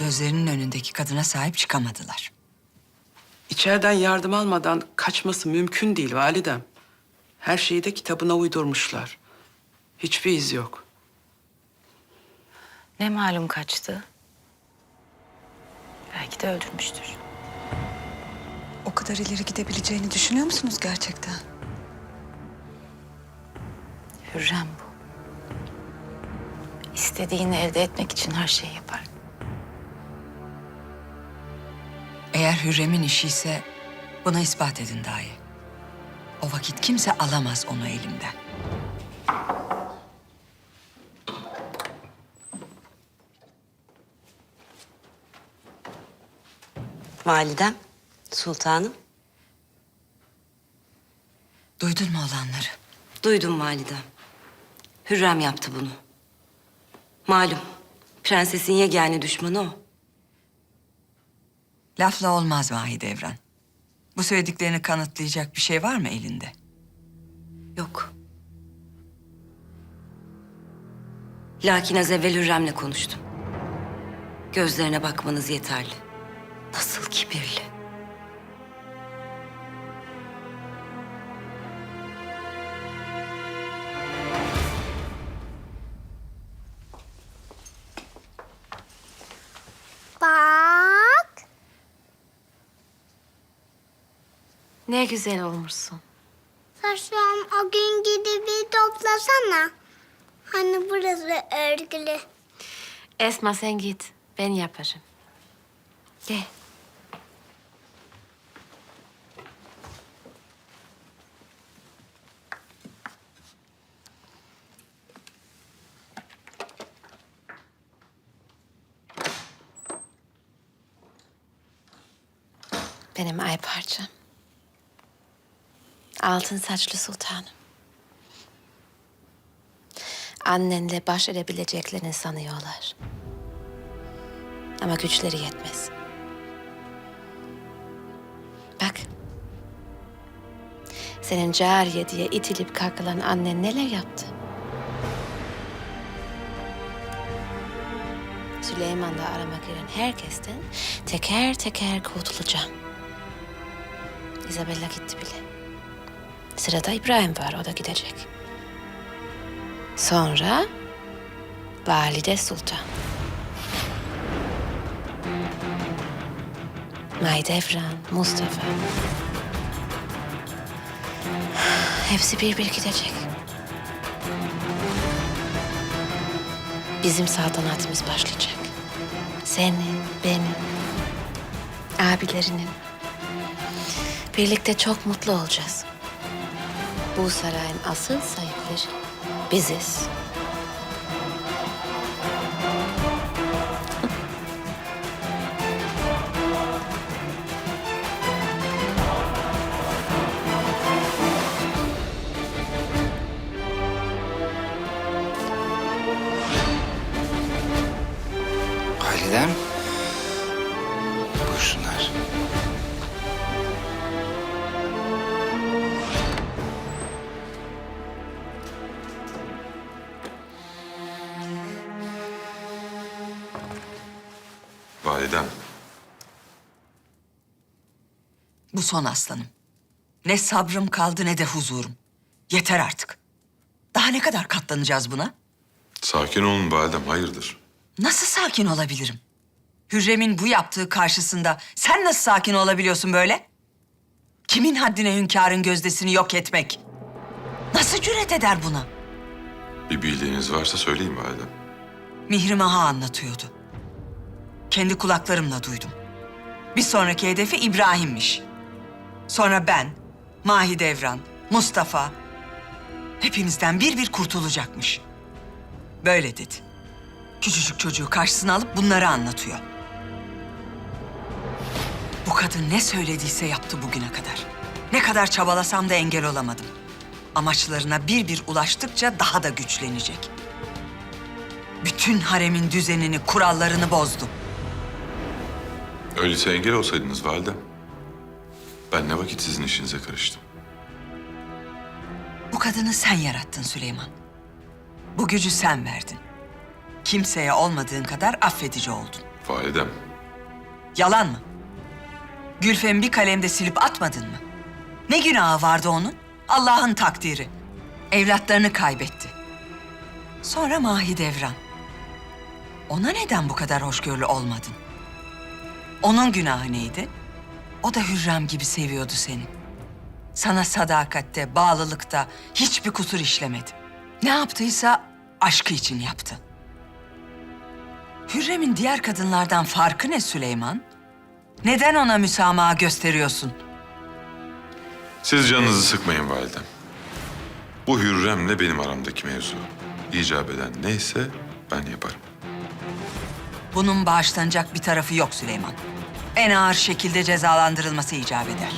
Gözlerinin önündeki kadına sahip çıkamadılar. İçeriden yardım almadan kaçması mümkün değil validem. Her şeyi de kitabına uydurmuşlar. Hiçbir iz yok. Ne malum kaçtı? Belki de öldürmüştür. O kadar ileri gidebileceğini düşünüyor musunuz gerçekten? Hürrem bu. İstediğini elde etmek için her şeyi yapar. Eğer Hürrem'in işi ise buna ispat edin dahi. O vakit kimse alamaz onu elimden. Validem, sultanım. Duydun mu olanları? Duydum validem. Hürrem yaptı bunu. Malum, prensesin yegane düşmanı o. Lafla olmaz Mahidevran. Bu söylediklerini kanıtlayacak bir şey var mı elinde? Yok. Lakin az evvel Hürrem'le konuştum. Gözlerine bakmanız yeterli. Nasıl kibirli. Ne güzel olmuşsun. Saçlarım o gün gidip bir toplasana. Hani burası örgülü. Esma sen git. Ben yaparım. Gel. Benim ay parçam. Altın saçlı sultanım. Annenle baş edebileceklerini sanıyorlar. Ama güçleri yetmez. Bak. Senin cariye diye itilip kakılan annen neler yaptı? Süleyman'la arama giren herkesten teker teker kurtulacağım. Isabella gitti bile. Sırada İbrahim var, o da gidecek. Sonra Valide Sultan. Mahidevran, Mustafa. Hepsi bir bir gidecek. Bizim saltanatımız başlayacak. Senin, benim, abilerinin. Birlikte çok mutlu olacağız. Bu sarayın asıl sahipleri biziz. Validem, Bu son aslanım. Ne sabrım kaldı ne de huzurum. Yeter artık. Daha ne kadar katlanacağız buna? sakin olun validem, hayırdır? Nasıl sakin olabilirim? Hürrem'in bu yaptığı karşısında sen nasıl sakin olabiliyorsun böyle? Kimin haddine hünkârın gözdesini yok etmek? Nasıl cüret eder buna? Bir bildiğiniz varsa söyleyin validem. Mihrim Ağa anlatıyordu. Kendi kulaklarımla duydum. Bir sonraki hedefi İbrahim'miş. Sonra ben, Mahidevran, Mustafa... ...hepimizden bir bir kurtulacakmış. Böyle dedi. Küçücük çocuğu karşısına alıp bunları anlatıyor. Bu kadın ne söylediyse yaptı bugüne kadar. Ne kadar çabalasam da engel olamadım. Amaçlarına bir bir ulaştıkça daha da güçlenecek. Bütün haremin düzenini, kurallarını bozdu. Öyleyse engel olsaydınız validem. Ben ne vakit sizin işinize karıştım. Bu kadını sen yarattın Süleyman. Bu gücü sen verdin. Kimseye olmadığın kadar affedici oldun. Validem, Yalan mı? Gülfem'i bir kalemde silip atmadın mı? Ne günahı vardı onun? Allah'ın takdiri. Evlatlarını kaybetti. Sonra Mahidevran. Ona neden bu kadar hoşgörülü olmadın? Onun günahı neydi? O da Hürrem gibi seviyordu seni. Sana sadakatte, bağlılıkta hiçbir kusur işlemedi. Ne yaptıysa aşkı için yaptı. Hürrem'in diğer kadınlardan farkı ne Süleyman? Neden ona müsamaha gösteriyorsun? siz canınızı sıkmayın validem. Bu Hürrem'le benim aramdaki mevzu. İcap eden neyse ben yaparım. Bunun bağışlanacak bir tarafı yok Süleyman. En ağır şekilde cezalandırılması icap eder.